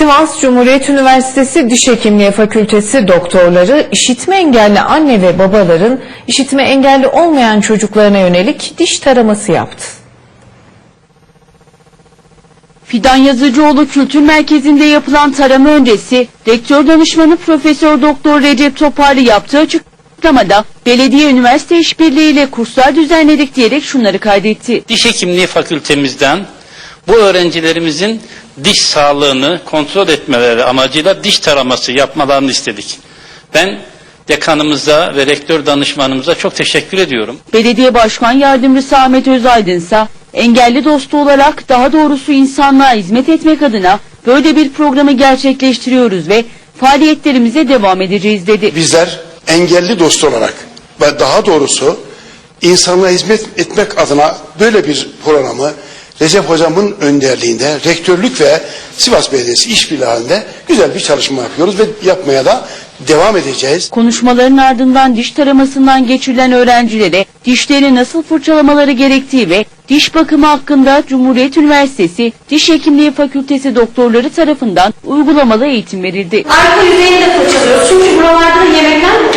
Sivas Cumhuriyet Üniversitesi Diş Hekimliği Fakültesi doktorları işitme engelli anne ve babaların işitme engelli olmayan çocuklarına yönelik diş taraması yaptı. Fidan Yazıcıoğlu Kültür Merkezi'nde yapılan tarama öncesi rektör danışmanı Profesör Doktor Recep Toparlı yaptığı açıklamada belediye üniversite işbirliğiyle kurslar düzenledik diyerek şunları kaydetti. Diş hekimliği fakültemizden bu öğrencilerimizin diş sağlığını kontrol etmeleri amacıyla diş taraması yapmalarını istedik. Ben dekanımıza ve rektör danışmanımıza çok teşekkür ediyorum. Belediye Başkan Yardımcısı Ahmet Özaydın ise engelli dostu olarak daha doğrusu insanlığa hizmet etmek adına böyle bir programı gerçekleştiriyoruz ve faaliyetlerimize devam edeceğiz dedi. Bizler engelli dost olarak ve daha doğrusu insanlığa hizmet etmek adına böyle bir programı Recep Hocam'ın önderliğinde rektörlük ve Sivas Belediyesi işbirliği halinde güzel bir çalışma yapıyoruz ve yapmaya da devam edeceğiz. Konuşmaların ardından diş taramasından geçirilen öğrencilere dişleri nasıl fırçalamaları gerektiği ve diş bakımı hakkında Cumhuriyet Üniversitesi Diş Hekimliği Fakültesi doktorları tarafından uygulamalı eğitim verildi. Arka yüzeyini de fırçalıyoruz. Çünkü buralarda da yemekten